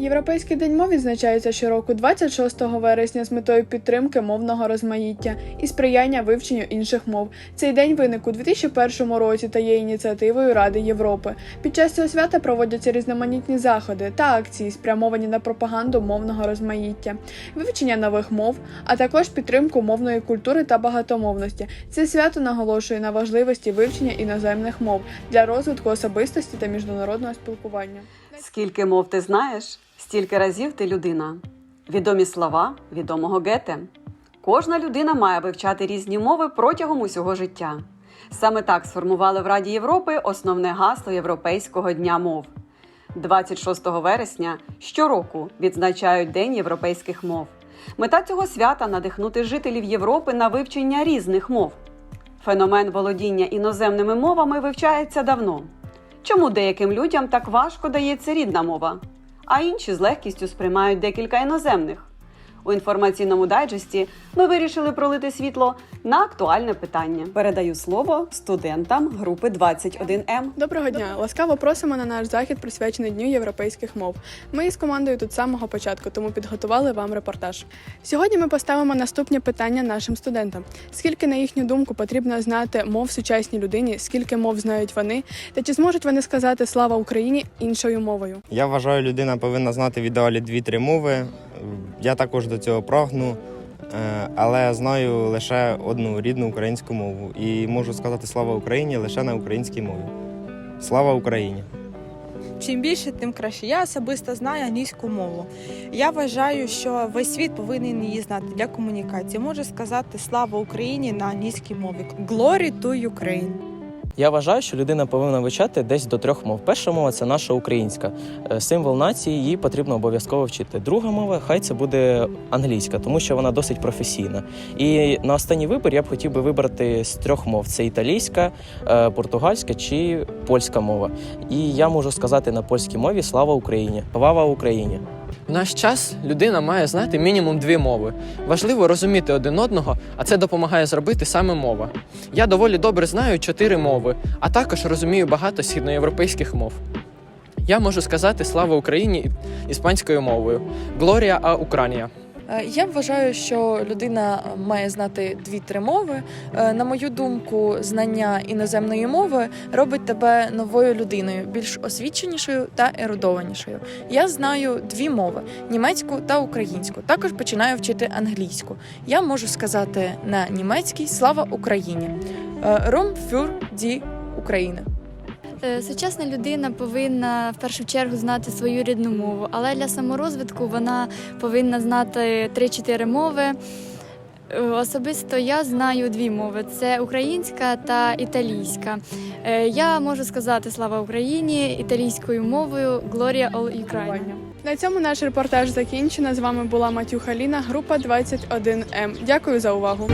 Європейський день мов відзначається щороку 26 вересня з метою підтримки мовного розмаїття і сприяння вивченню інших мов. Цей день виник у 2001 році та є ініціативою Ради Європи. Під час цього свята проводяться різноманітні заходи та акції, спрямовані на пропаганду мовного розмаїття, вивчення нових мов, а також підтримку мовної культури та багатомовності. Це свято наголошує на важливості вивчення іноземних мов для розвитку особистості та міжнародного спілкування. Скільки мов ти знаєш, стільки разів ти людина. Відомі слова відомого Гете. Кожна людина має вивчати різні мови протягом усього життя. Саме так сформували в Раді Європи основне гасло Європейського дня мов. 26 вересня щороку відзначають День європейських мов. Мета цього свята надихнути жителів Європи на вивчення різних мов. Феномен володіння іноземними мовами вивчається давно. Чому деяким людям так важко дається рідна мова, а інші з легкістю сприймають декілька іноземних? У інформаційному дайджесті ми вирішили пролити світло на актуальне питання. Передаю слово студентам групи 21М. Доброго дня! Ласкаво просимо на наш захід, присвячений Дню європейських мов. Ми із командою тут з самого початку, тому підготували вам репортаж. Сьогодні ми поставимо наступні питання нашим студентам: скільки, на їхню думку, потрібно знати мов сучасній людині, скільки мов знають вони, та чи зможуть вони сказати слава Україні іншою мовою? Я вважаю, людина повинна знати в ідеалі дві-три мови. Я також до цього прагну, е, але знаю лише одну рідну українську мову. І можу сказати слава Україні лише на українській мові. Слава Україні! Чим більше, тим краще. Я особисто знаю англійську мову. Я вважаю, що весь світ повинен її знати для комунікації. Можу сказати слава Україні на англійській мові. Glory to Ukraine. Я вважаю, що людина повинна вивчати десь до трьох мов. Перша мова це наша українська. Е, Символ нації її потрібно обов'язково вчити. Друга мова, хай це буде англійська, тому що вона досить професійна. І на останній вибір я б хотів би вибрати з трьох мов: це італійська, е, португальська чи польська мова. І я можу сказати на польській мові Слава Україні! Слава Україні! В наш час людина має знати мінімум дві мови. Важливо розуміти один одного, а це допомагає зробити саме мова. Я доволі добре знаю чотири мови, а також розумію багато східноєвропейських мов. Я можу сказати слава Україні іспанською мовою. Глорія а Україна. Е, Я вважаю, що людина має знати дві-три мови. Е, На мою думку, знання іноземної мови робить тебе новою людиною, більш освіченішою та ерудованішою. Я знаю дві мови: німецьку та українську. Також починаю вчити англійську. Я можу сказати на німецькій Слава Україні! Рум фюр ді України. Е, Сучасна людина повинна в першу чергу знати свою рідну мову, але для саморозвитку вона повинна знати 3-4 мови. Е, Особисто я знаю дві мови: це українська та італійська. Е, Я можу сказати слава Україні італійською мовою Gloria all Ukraine. На цьому наш репортаж закінчено. З вами була Матюха Ліна, група 21М. Дякую за увагу.